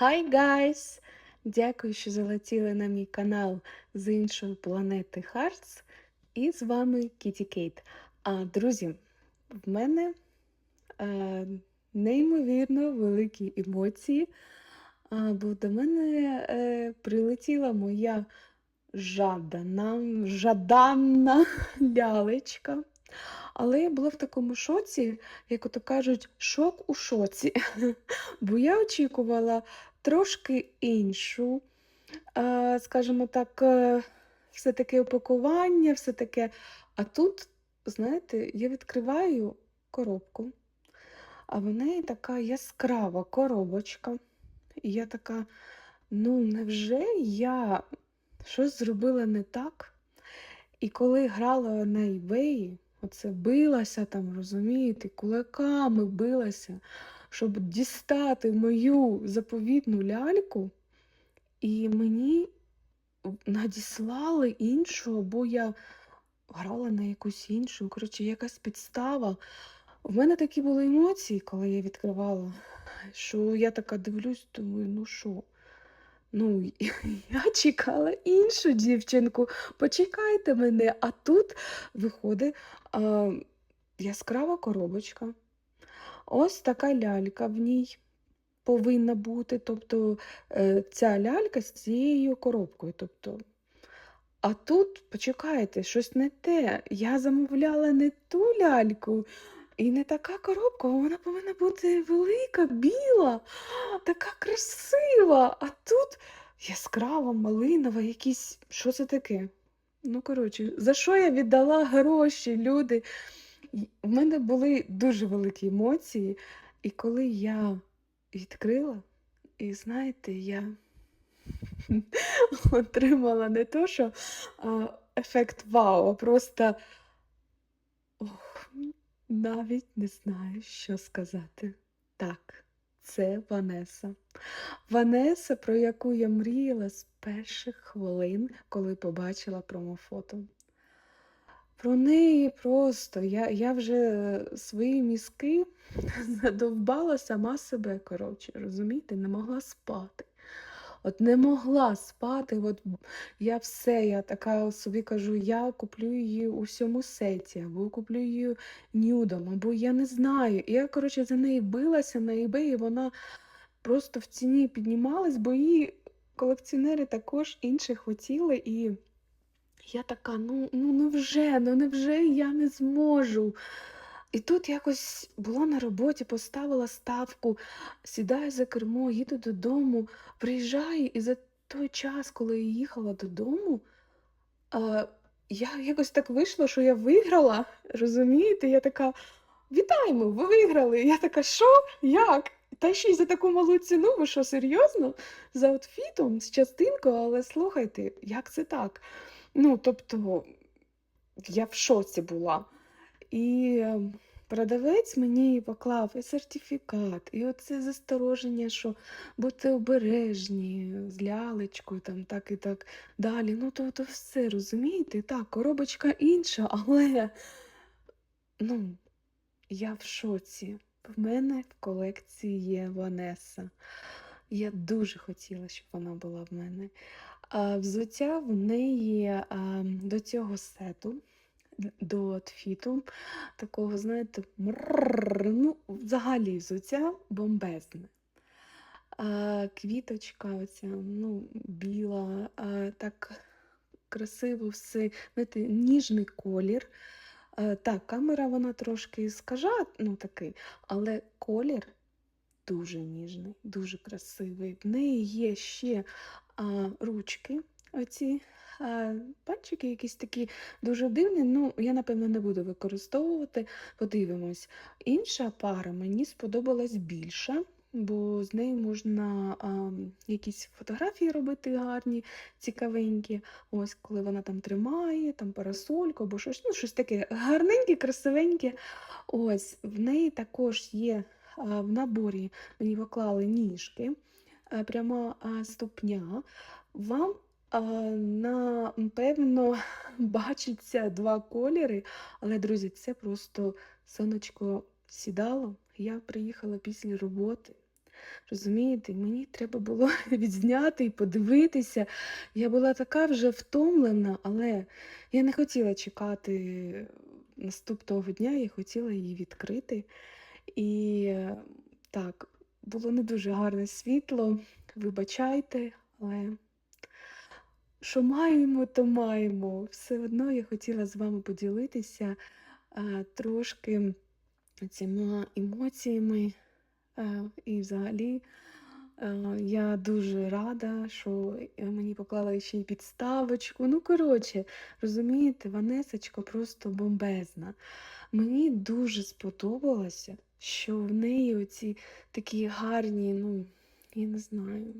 Hi guys! Дякую, що залетіли на мій канал з іншої планети Hearts. І з вами Кіті Кейт. А, друзі, в мене е, неймовірно великі емоції, а, бо до мене е, прилетіла моя жадана, жаданна лялечка. Але я була в такому шоці, як ото кажуть, шок у шоці. Бо я очікувала трошки іншу, е, скажімо так, е, все таке упакування, все таке. А тут, знаєте, я відкриваю коробку, а в неї така яскрава коробочка. І я така, ну невже я щось зробила не так? І коли грала на eBay, оце билася там, розумієте, кулаками билася, щоб дістати мою заповітну ляльку, і мені надіслали іншу, або я грала на якусь іншу. Коротше, якась підстава. В мене такі були емоції, коли я відкривала, що я така дивлюсь, думаю, ну що? Ну, я чекала іншу дівчинку, почекайте мене. А тут виходить а, яскрава коробочка. Ось така лялька в ній повинна бути. Тобто е, ця лялька з цією коробкою. Тобто. А тут, почекайте, щось не те. Я замовляла не ту ляльку. І не така коробка, вона повинна бути велика, біла, така красива. А тут яскрава, малинова, якісь. Що це таке? Ну, коротше, за що я віддала гроші, люди? В мене були дуже великі емоції. І коли я відкрила, і знаєте, я отримала не то, що а, ефект вау, а просто. Навіть не знаю, що сказати. Так, це Ванеса. Ванеса, про яку я мріяла з перших хвилин, коли побачила промофото. Про неї просто я, я вже свої мізки задовбала сама себе, коротше, розумієте, не могла спати. От не могла спати. От я все, я така собі кажу, я куплю її у всьому сеті, або куплю її нюдом, або я не знаю. І я, коротше, за неї билася на eBay, і вона просто в ціні піднімалась, бо її колекціонери також інші хотіли. І я така, ну, ну невже, ну невже я не зможу. І тут якось була на роботі, поставила ставку, сідаю за кермо, їду додому, приїжджаю, і за той час, коли я їхала додому, я якось так вийшло, що я виграла. Розумієте? Я така, вітаємо, ви виграли. Я така, що? Як? Та ще й за таку малу ціну, ви що, серйозно? За аутфітом, з частинкою, але слухайте, як це так? Ну, тобто, я в шоці була. І е, продавець мені поклав і сертифікат, і оце застороження, що бути обережні з лялечкою, там так і так далі. Ну, то, то все, розумієте? Так, коробочка інша, але ну, я в шоці. В мене в колекції є Ванеса. Я дуже хотіла, щоб вона була в мене. А взуття в неї а, до цього сету до outфіту, такого, знаєте, ну, взагалі взуття бомбезне. Квіточка, оця, ну, біла, так красиво все, знаєте, ніжний колір. Так, камера вона трошки скажа, ну такий, але колір дуже ніжний, дуже красивий. В неї є ще а, ручки, оці пальчики якісь такі дуже дивні. Ну, я, напевно, не буду використовувати. Подивимось. Інша пара мені сподобалась більше, бо з нею можна а, якісь фотографії робити гарні, цікавенькі. Ось, коли вона там тримає, там парасольку або щось, ну, щось таке гарненьке, красивеньке. Ось, в неї також є а, в наборі, мені поклали ніжки, а, пряма а, ступня. Вам Напевно, бачиться два кольори, але, друзі, це просто сонечко сідало. Я приїхала після роботи, Розумієте, мені треба було відзняти і подивитися. Я була така вже втомлена, але я не хотіла чекати наступного дня, я хотіла її відкрити. І так, було не дуже гарне світло, вибачайте, але що маємо, то маємо. Все одно я хотіла з вами поділитися а, трошки цими емоціями. А, і взагалі а, я дуже рада, що е, мені поклали ще й підставочку. Ну, коротше, розумієте, Ванесочка просто бомбезна. Мені дуже сподобалося, що в неї оці такі гарні, ну, я не знаю,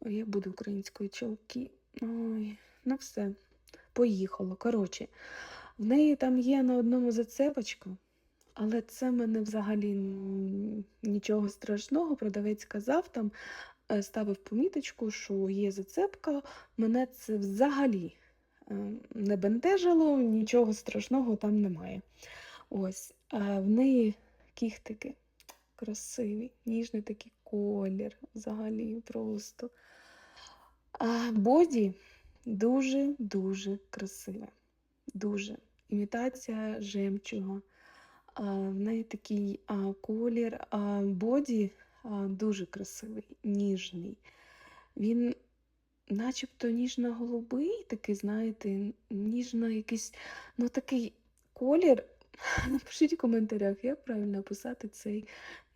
Ой, як буде українською чолки. Ой, ну все, поїхало. Коротше, в неї там є на одному зацепочка, але це мене взагалі нічого страшного. Продавець казав там, е, ставив поміточку, що є зацепка. Мене це взагалі е, не бентежило, нічого страшного там немає. Ось, а в неї кіхтики красиві, ніжний такий колір, взагалі просто. Боді дуже-дуже красиве. Дуже. Імітація жемчуга. В неї такий колір, боді дуже красивий, ніжний. Він начебто ніжно-голубий, такий, знаєте, ніжно якийсь, ну такий колір. Напишіть в коментарях, як правильно описати цей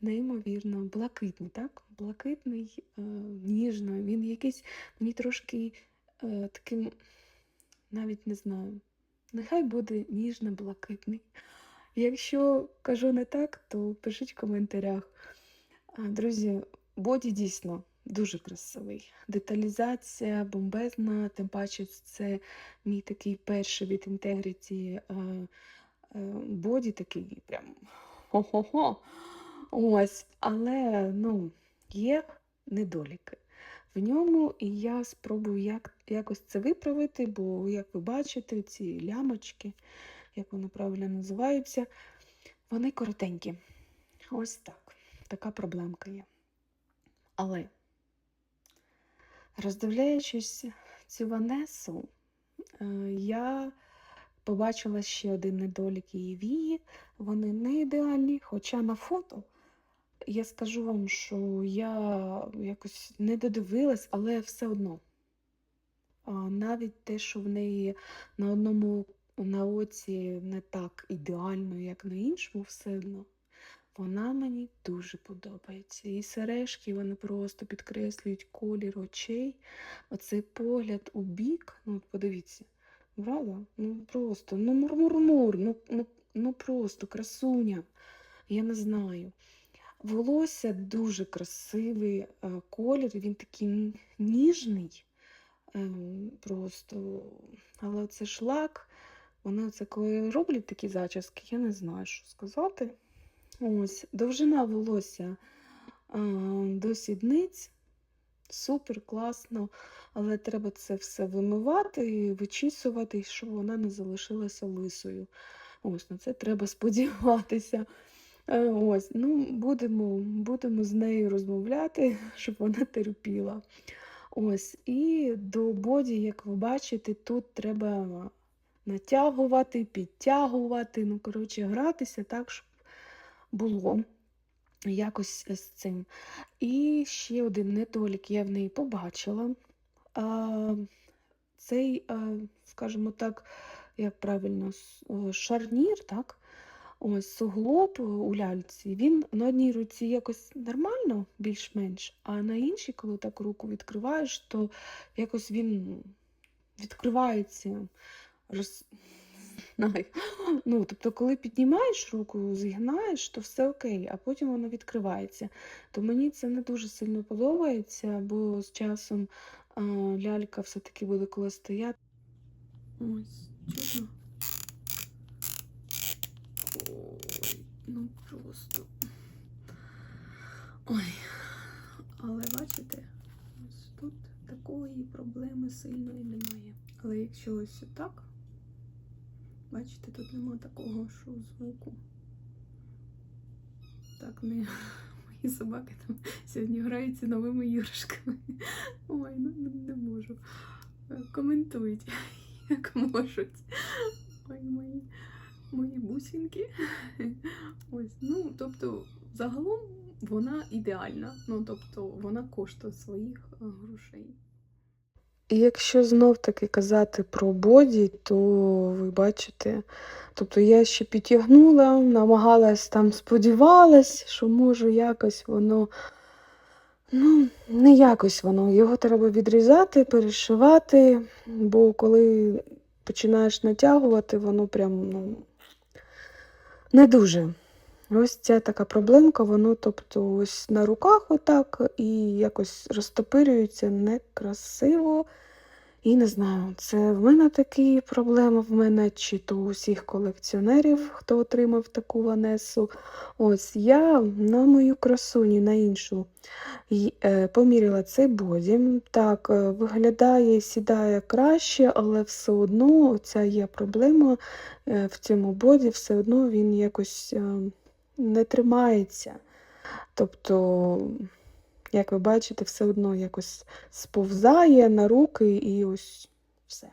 неймовірно блакитний, так? Блакитний, е, ніжно. Він якийсь мені трошки е, таким, навіть не знаю. Нехай буде ніжно-блакитний. Якщо кажу не так, то пишіть в коментарях. Друзі, боді дійсно дуже красивий. Деталізація бомбезна, тим паче це мій такий перший від е, е, боді такий прям хо-хо-хо. Ось, але ну, є недоліки в ньому, і я спробую як, якось це виправити, бо, як ви бачите, ці лямочки, як вони правильно називаються, вони коротенькі. Ось так. Така проблемка є. Але, роздивляючись цю Ванесу, е, я побачила ще один недолік її вії. Вони не ідеальні, хоча на фото я скажу вам, що я якось не додивилась, але все одно. Навіть те, що в неї на одному на оці не так ідеально, як на іншому, все одно. Вона мені дуже подобається. І сережки вони просто підкреслюють колір очей. Оцей погляд у бік, ну подивіться, правда? Ну просто, ну мурмур-мур, ну, ну, ну просто красуня. Я не знаю. Волосся дуже красивий е, колір, він такий ніжний. ем, Просто, але це шлак. Вони це коли роблять такі зачіски, я не знаю, що сказати. Ось, довжина волосся а, до сідниць. Супер, класно, але треба це все вимивати і вичісувати, щоб вона не залишилася лисою. Ось на це треба сподіватися. Е, Ось, ну, будемо, будемо з нею розмовляти, щоб вона терпіла. Ось, і до боді, як ви бачите, тут треба натягувати, підтягувати, ну, коротше, гратися так, щоб було якось з цим. І ще один недолік я в неї побачила. А, цей, скажімо так, як правильно, шарнір, так? Ось суглоб у ляльці, він на одній руці якось нормально, більш-менш, а на іншій, коли так руку відкриваєш, то якось він відкривається. Роз... Ну, тобто, коли піднімаєш руку, зігнаєш, то все окей, а потім воно відкривається. То мені це не дуже сильно подобається, бо з часом а, лялька все-таки буде коли стояти. Ось, чудно. Ой, ну. Ой. Але бачите, ось тут такої проблеми сильної немає. Але якщо ось так, бачите, тут нема такого, що звуку. Так не. Мої собаки там сьогодні граються новими іграшками. Ой, ну ну, не можу. Е, Коментують, як можуть. Ой, мої, мої бусинки. Ось, ну, тобто, загалом вона ідеальна. Ну, тобто, вона коштує своїх е, грошей. І якщо знов-таки казати про боді, то ви бачите, тобто я ще підтягнула, намагалась там, сподівалась, що може якось воно, ну, не якось воно. Його треба відрізати, перешивати, бо коли починаєш натягувати, воно прям, ну, не дуже. Ось ця така проблемка, воно, тобто, ось на руках отак і якось розтопирюється некрасиво. І не знаю, це в мене такі проблеми, в мене чи то у всіх колекціонерів, хто отримав таку Ванесу. Ось я на мою красуню, на іншу, е, поміряла цей боді. Так, е, виглядає, сідає краще, але все одно ця є проблема е, в цьому боді, все одно він якось е, не тримається. Тобто, як ви бачите, все одно якось сповзає на руки і ось все.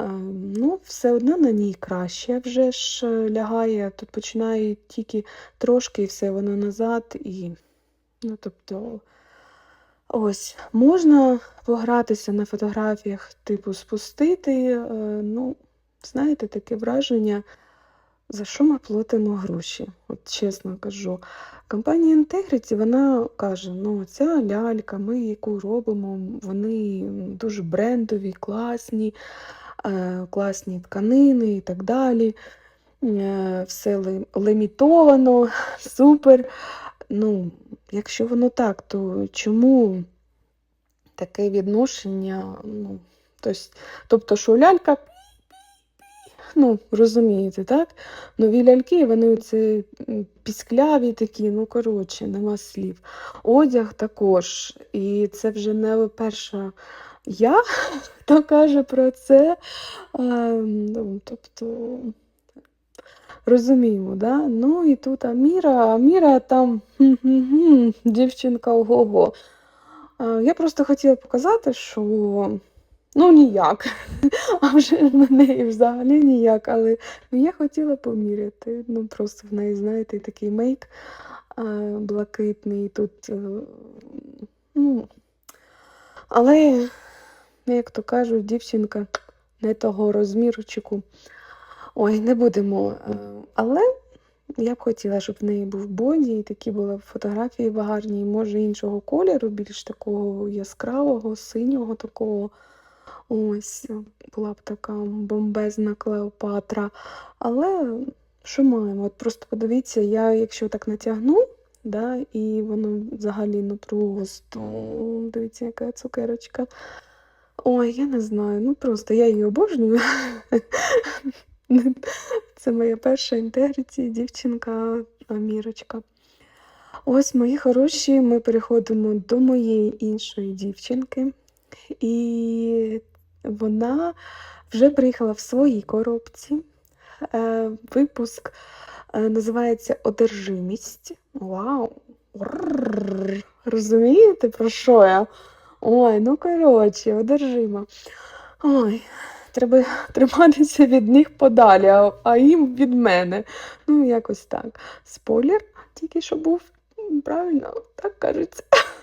Е, ну, все одно на ній краще вже ж е, лягає. Тут починає тільки трошки і все воно назад. І, ну, тобто, ось, можна погратися на фотографіях, типу, спустити. е, ну, знаєте, таке враження. За що ми платимо гроші? От чесно кажу. Компанія Integrity, вона каже, ну ця лялька, ми яку робимо, вони дуже брендові, класні, е, класні тканини і так далі. Е, все лімітовано, супер. Ну, якщо воно так, то чому таке відношення? Ну, тобто, що лялька Ну, розумієте, так? Нові ляльки, вони це піскляві такі, ну, коротше, нема слів. Одяг також. І це вже не перша я, хто каже про це. Ну, тобто, розуміємо, да? Ну і тут Аміра, Аміра там дівчинка ого-го. Я просто хотіла показати, що ну ніяк. А вже на неї взагалі ніяк, але я хотіла поміряти. Ну, просто в неї, знаєте, такий мейк а, блакитний тут. е, Ну, але, як то кажуть, дівчинка не того розмірчику. Ой, не будемо. е, Але я б хотіла, щоб в неї був боді, і такі були фотографії гарні, може іншого кольору, більш такого яскравого, синього такого. Ось, була б така бомбезна Клеопатра. Але що маємо? От просто подивіться, я якщо так натягну, да, і воно взагалі ну просто, дивіться, яка цукерочка. Ой, я не знаю, ну просто я її обожнюю. Це моя перша інтеграція, дівчинка Амірочка. Ось, мої хороші, ми переходимо до моєї іншої дівчинки. І вона вже приїхала в своїй коробці. Е, Випуск е, називається Одержимість. Вау! Розумієте, про що я? Ой, ну коротше, одержима. Ой, треба триматися від них подалі, а, а їм від мене. Ну, якось так. Спойлер тільки що був. Правильно, так кажеться.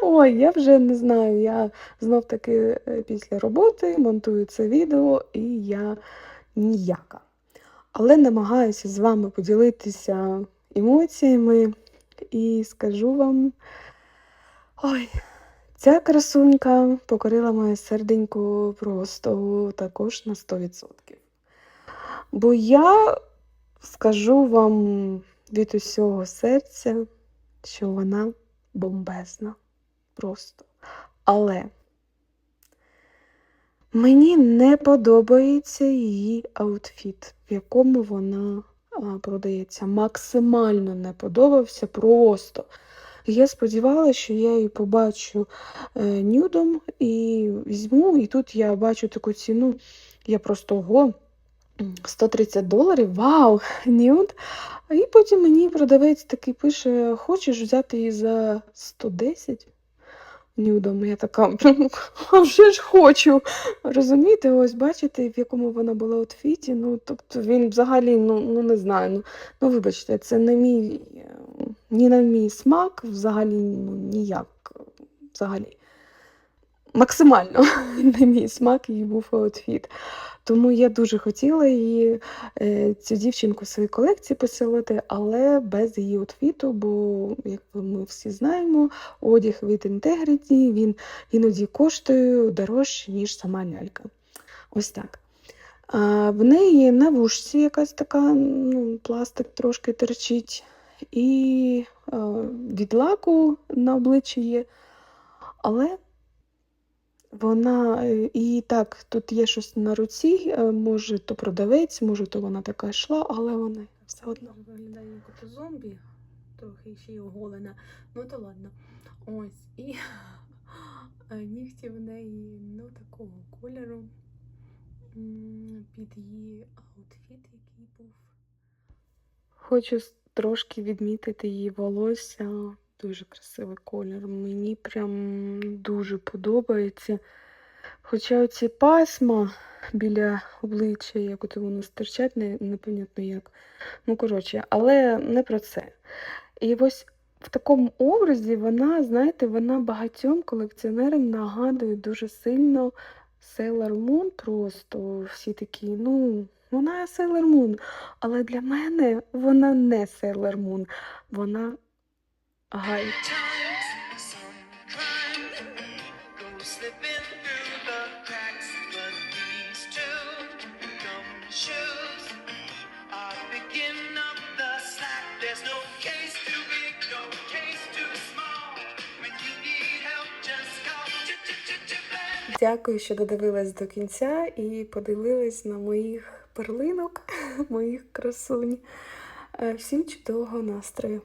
Ой, я вже не знаю. Я знов таки е, після роботи монтую це відео, і я ніяка. Але намагаюся з вами поділитися емоціями і скажу вам. Ой, ця красунька покорила моє серденько просто також на 100%. Бо я скажу вам від усього серця, що вона бомбезна. Просто. Але мені не подобається її аутфіт, в якому вона продається. Максимально не подобався просто. Я сподівалася, що я її побачу е, нюдом і візьму, і тут я бачу таку ціну. Я просто ого, 130 доларів, вау, нюд. І потім мені продавець такий пише: хочеш взяти її за 110 нюдом? Я така, а вже ж хочу. Розумієте, ось бачите, в якому вона була outфіті. Ну, тобто він взагалі, ну, ну не знаю. Ну, ну вибачте, це не мій, е, ні на мій смак, взагалі, ну ніяк. Взагалі. Максимально не мій смак її був аутфіт. Тому я дуже хотіла її, е, цю дівчинку в своїй колекції поселити, але без її аутфіту, бо, як ми всі знаємо, одяг від Integrity, він іноді коштує дорожче, ніж сама лялька. Ось так. А, в неї на вушці якась така, ну, пластик трошки терчить, і е, від лаку на обличчі є. Але вона е, і так, тут є щось на руці, е, може то продавець, може то вона така йшла, але вона все одно. Виглядає як ото зомбі, трохи ще й оголена. Ну то ладно. Ось. І е, нігті в неї ну, такого кольору. Під її аутфіт, який був. Хочу трошки відмітити її волосся. Дуже красивий колір. Мені прям дуже подобається. Хоча оці пасма біля обличчя, як от воно стирчать, не, непонятно як. Ну, коротше, але не про це. І ось в такому образі вона, знаєте, вона багатьом колекціонерам нагадує дуже сильно Sailor Moon просто. Всі такі, ну, вона Sailor Moon. Але для мене вона не Sailor Moon. Вона Гай. Дякую, що додивилась до кінця і подивилась на моїх перлинок, моїх красунь. Е, Всім чудового настрою!